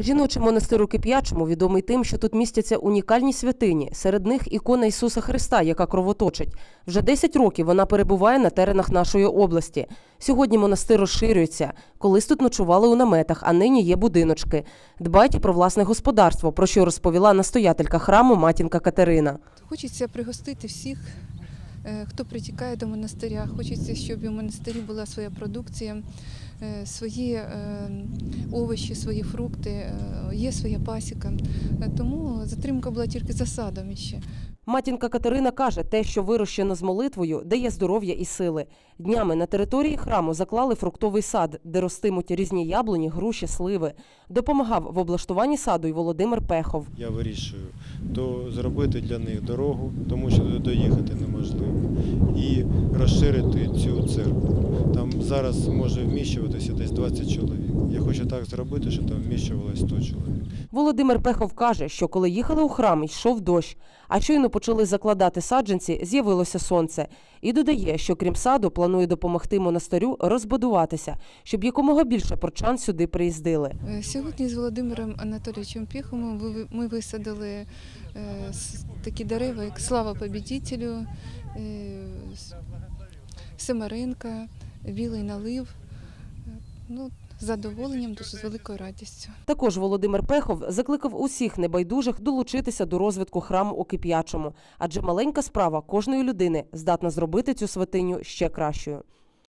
Жіночий монастир у Кип'ячому відомий тим, що тут містяться унікальні святині. Серед них ікона Ісуса Христа, яка кровоточить. Вже 10 років вона перебуває на теренах нашої області. Сьогодні монастир розширюється. Колись тут ночували у наметах, а нині є будиночки. Дбають про власне господарство, про що розповіла настоятелька храму матінка Катерина. Хочеться пригостити всіх, хто притікає до монастиря. Хочеться, щоб у монастирі була своя продукція, е, свої е, овочі, свої фрукти, е, є своя пасіка. Е, Тому затримка була тільки за іще. Матінка Катерина каже, те, що вирощено з молитвою, дає здоров'я і сили. Днями на території храму заклали фруктовий сад, де ростимуть різні яблуні, груші, сливи. Допомагав в облаштуванні саду й Володимир Пехов. Я вирішую то зробити для них дорогу, тому що доїхати неможливо, і розширити цю церкву. Зараз може вміщуватися десь 20 чоловік. Я хочу так зробити, щоб там вміщувалось 100 чоловік. Володимир Пехов каже, що коли їхали у храм, йшов дощ, а щойно почали закладати саджанці, з'явилося сонце. І додає, що крім саду, планує допомогти монастирю розбудуватися, щоб якомога більше прочан сюди приїздили. Е, Сьогодні з Володимиром Анатолійовичем Піхомом ви- ми висадили е, такі дерева, як слава побідітелю, е, с- Семеринка, білий налив. Ну, задоволенням, дуже з великою радістю. Також Володимир Пехов закликав усіх небайдужих долучитися до розвитку храму у Кип'ячому, адже маленька справа кожної людини здатна зробити цю святиню ще кращою.